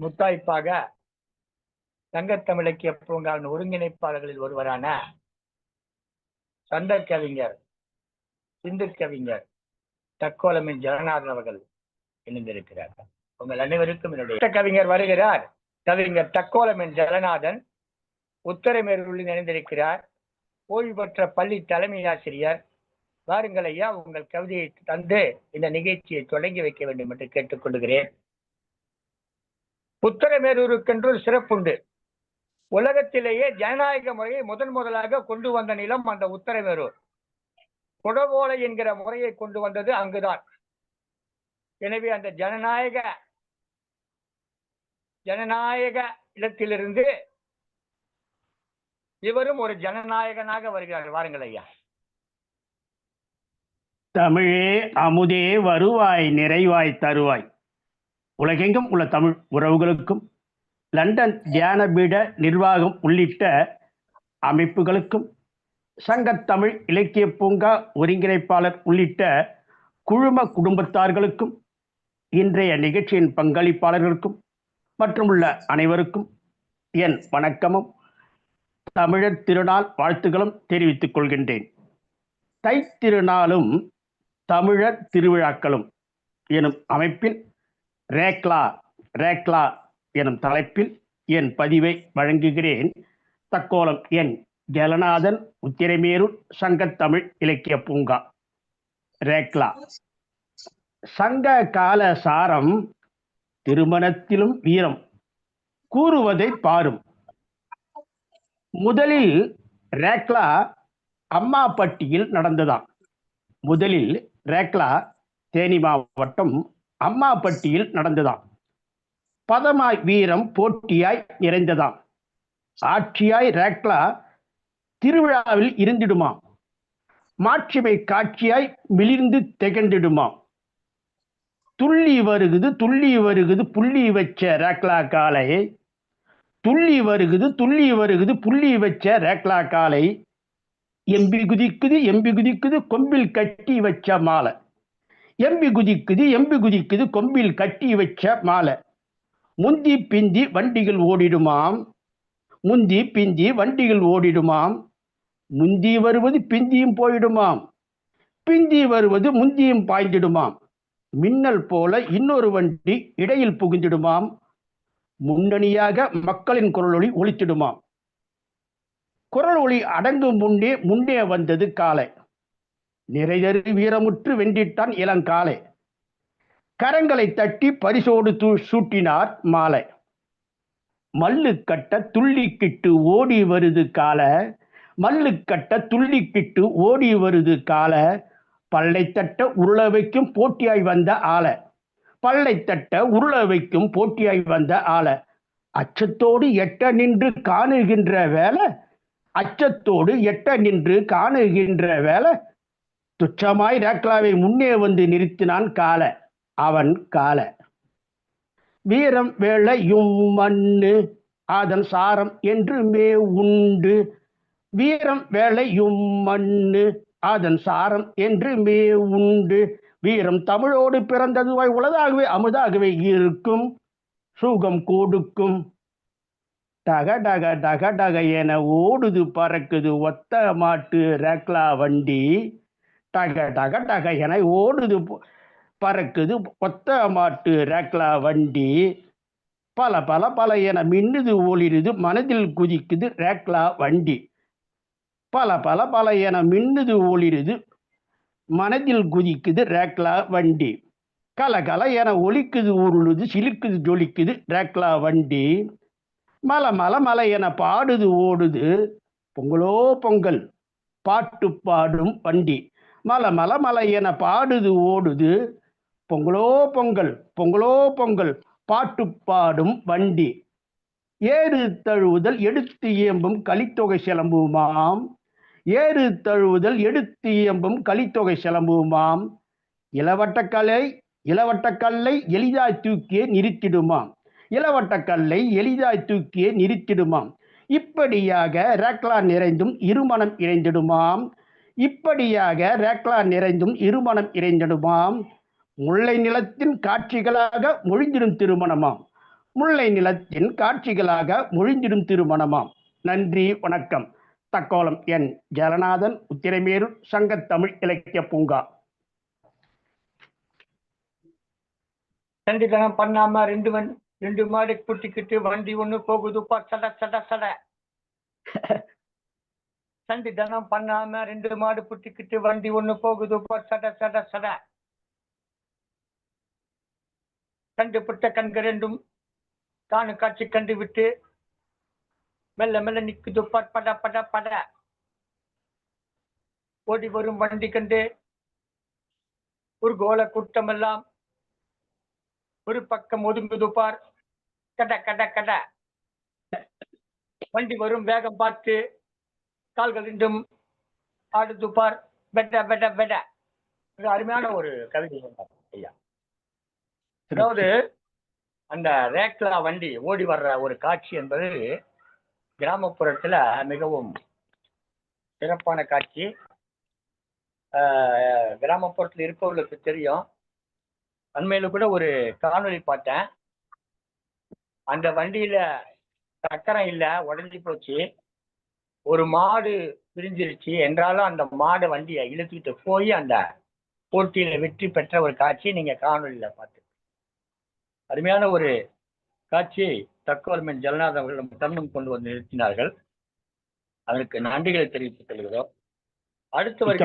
முத்தாய்ப்பாக சங்கத்தமிழக்கிய பூங்காவின் ஒருங்கிணைப்பாளர்களில் ஒருவரான சந்தர் கவிஞர் சிந்து கவிஞர் தக்கோலமின் ஜனநாதன் அவர்கள் இணைந்திருக்கிறார் உங்கள் அனைவருக்கும் என்னுடைய கவிஞர் வருகிறார். கவிஞர் தக்கோலமின் ஜெகநாதன் உத்தரமேரூரில் இணைந்திருக்கிறார். ஓய்வு பெற்ற பள்ளி தலைமை ஆசிரியர். வாருங்கள் ஐயா உங்கள் கவிதையை தந்து இந்த நிகழ்ச்சியை தொடங்கி வைக்க வேண்டும் என்று கேட்டுக்கொள்கிறேன் உத்தரமேரூருக்கென்று சிறப்புண்டு. உலகத்திலேயே ஜனநாயக முறையை முதன் முதலாக கொண்டு வந்த நிலம் அந்த உத்தரமேரூர். குடவோலை என்கிற முறையை கொண்டு வந்தது அங்குதான். எனவே அந்த ஜனநாயக ஜனநாயக இடத்திலிருந்து இவரும் ஒரு ஜனநாயகனாக வருகிறார் வாருங்கள் ஐயா. தமிழே அமுதே வருவாய் நிறைவாய் தருவாய். உலகெங்கும் உள்ள தமிழ் உறவுகளுக்கும் லண்டன் தியானபீட நிர்வாகம் உள்ளிட்ட அமைப்புகளுக்கும் சங்கத்தமிழ் இலக்கிய பூங்கா ஒருங்கிணைப்பாளர் உள்ளிட்ட குழும குடும்பத்தார்களுக்கும் இன்றைய நிகழ்ச்சியின் பங்களிப்பாளர்களுக்கும் மற்றும் உள்ள அனைவருக்கும் என் வணக்கமும் தமிழர் திருநாள் வாழ்த்துக்களும் தெரிவித்துக் கொள்கின்றேன். தைத்திருநாளும் தமிழர் திருவிழாக்களும் எனும் அமைப்பில் ரேக்லா ரேக்லா எனும் தலைப்பில் என் பதிவை வழங்குகிறேன். தக்கோலம் என் ஜலநாதன் உத்திரமேரூர் சங்கத்தமிழ் இலக்கிய பூங்கா. ரேக்லா. சங்க கால சாரம் திருமணத்திலும் வீரம். கூறுவதை பாரும். முதலில் ரேக்லா அம்மாப்பட்டியில் நடந்ததாம். முதலில் ரேக்லா தேனி மாவட்டம் அம்மாப்பட்டியில் நடந்ததாம். பதமாய் வீரம் போட்டியாய் நிறைந்ததாம். ஆட்சியாய் ரேக்லா திருவிழாவில் இருந்திடுமாம். மாட்சிமை காட்சியாய் மிளிர்ந்து திகழ்ந்திடுமாம். துள்ளி வருகுது துள்ளி வருகுது புள்ளி வச்ச ரேக்லா காலை. துள்ளி வருகுது துள்ளி வருகுது புள்ளி வச்ச ரேக்லா காலை. எம்பி குதிக்குது எம்பி குதிக்குது கொம்பில் கட்டி வச்ச மாலை. எம்பி குதிக்குது எம்பி குதிக்குது கொம்பில் கட்டி வச்ச மாலை. முந்தி பிந்தி வண்டிகள் ஓடிடுமாம். முந்தி பிந்தி வண்டிகள் ஓடிடுமாம். முந்தி வருவது பிந்தியும் போயிடுமாம். பிந்தி வருவது முந்தியும் பாய்ந்திடுமாம். மின்னல் போல இன்னொரு வண்டி இடையில் புகுந்திடுமாம். முன்னணியாக மக்களின் குரலொளி ஒழித்திடுமாம் குரல் ஒளி அடங்கும் முன்னே முன்னே வந்தது காலை. நிறைதரு வீரமுற்று வென்றிட்டான் இளங்காலை கரங்களை தட்டி பரிசோடு தூ சூட்டினார் மாலை. மல்லு கட்ட துள்ளிக்கிட்டு ஓடி வருது கால. மல்லு கட்ட துள்ளிக்கிட்டு ஓடி வருது கால. பல்லை தட்ட உருள வைக்கும் போட்டியாய் வந்த ஆளை. பல்லை தட்ட உருள வைக்கும் போட்டியாய் வந்த ஆளை. அச்சத்தோடு எட்ட நின்று காணுகின்ற வேலை அச்சத்தோடு எட்ட நின்று காணுகின்ற வேலை துச்சமாய் ரேக்லாவை முன்னே வந்து நிறுத்தினான் கால. அவன் கால. வீரம் வேளையும் மண்ணு அதன் சாரம் என்று மே உண்டு. வீரம் வேளையும் மண்ணு அதன் சாரம் என்று மே உண்டு. வீரம் தமிழோடு பிறந்ததுவாய் உலதாகவே அமுதாகவே இருக்கும். சுகம் கொடுக்கும். டக டக டக டக என ஓடுது பறக்குது ஒத்த மாட்டு ரேக்லா வண்டி. டக டக டக என ஓடுது பறக்குது ஒத்த மாட்டு ரேக்லா வண்டி. பல பல பல என மின்னுது ஒளிருது மனதில் குதிக்குது ரேக்லா வண்டி. பல பல பல என மின்னுது ஒளிருது மனதில் குதிக்குது ரேக்லா வண்டி. கல கல என ஒலிக்குது உருளுது சிலுக்குது ஜொலிக்குது ரேக்லா வண்டி. மல மல மலை என பாடுது ஓடுது பொங்கலோ பொங்கல் பாட்டு பாடும் வண்டி. மல மலை மலை என பாடுது ஓடுது. பொங்கலோ பொங்கல் பொங்கலோ பொங்கல். பாட்டு பாடும் வண்டி. ஏறு தழுவுதல் எடுத்து இயம்பும் கலித்தொகை சிலம்புமாம். ஏறு தழுவுதல் எடுத்து இயம்பும் கலித்தொகை சிலம்புமாம். இளவட்டக்கலை இளவட்டக்கல்லை எளிதாய் தூக்கியே நிறுத்திடுமாம். இளவட்டக்கல்லை எளிதாய் தூக்கியே நிறுத்திடுமாம். இப்படியாக ரேக்லா நிறைந்தும் இருமணம் இணைந்திடுமாம். இப்படியாக ரேக்லா நிறைந்தும் இருமணம் இறைந்திடுமாம் முல்லை நிலத்தின் காட்சிகளாக மொழிந்திடும் திருமணமாம். முல்லை நிலத்தின் காட்சிகளாக மொழிந்திடும் திருமணமாம். நன்றி வணக்கம். தக்கோலம் என் ஜலநாதன் உத்திரமேரூர் சங்கத் தமிழ் இலக்கிய பூங்கா. சண்டித்தனம் பண்ணாம ரெண்டு வண்டி ரெண்டு மாடு குட்டிக்கிட்டு வண்டி ஒண்ணு போகுதுப்பா சட சட சட. சண்டி தனம் பண்ணாம ரெண்டு மாடு புட்டிக்கிட்டு வண்டி ஒண்ணு போகுது சட சட சட. கண்டு புட்ட கண்கள் ரெண்டும் தானு காட்சி கண்டு விட்டு மெல்ல மெல்ல நிக்குது பட பட பட பட. ஓடி வரும் வண்டி கண்டு ஒரு கோல கூட்டமெல்லாம் ஒரு பக்கம் ஒதுங்குது பார். கட கட கட. வண்டி வரும் வேகம் பார்த்து கால்கள் ரெண்டும் ஆடு துப்பார் பெட்ட பெட்ட பெட்ட. மிக அருமையான ஒரு கவிதை ஐயா. அதாவது அந்த ரேக்லா வண்டி ஓடி வர்ற ஒரு காட்சி என்பது கிராமப்புறத்துல மிகவும் சிறப்பான காட்சி. ஆஹ் இருப்பவர்களுக்கு தெரியும். அண்மையில கூட ஒரு காணொளி பார்த்தேன். அந்த வண்டியில சக்கரம் இல்ல உடஞ்சி போச்சு. ஒரு மாடு பிரிஞ்சிருச்சு. என்றாலும் அந்த மாடு வண்டியை இழுத்துக்கிட்டு போய் அந்த போட்டியில வெற்றி பெற்ற ஒரு காட்சி நீங்க காணொளியில பார்த்து அருமையான ஒரு காட்சியை தக்கோல்மன் ஜெகநாதன் அவர்கள் தருணம் கொண்டு வந்து நிறுத்தினார்கள். அதற்கு நன்றிகளை தெரிவித்துக் கொள்கிறோம். அடுத்து மிக்க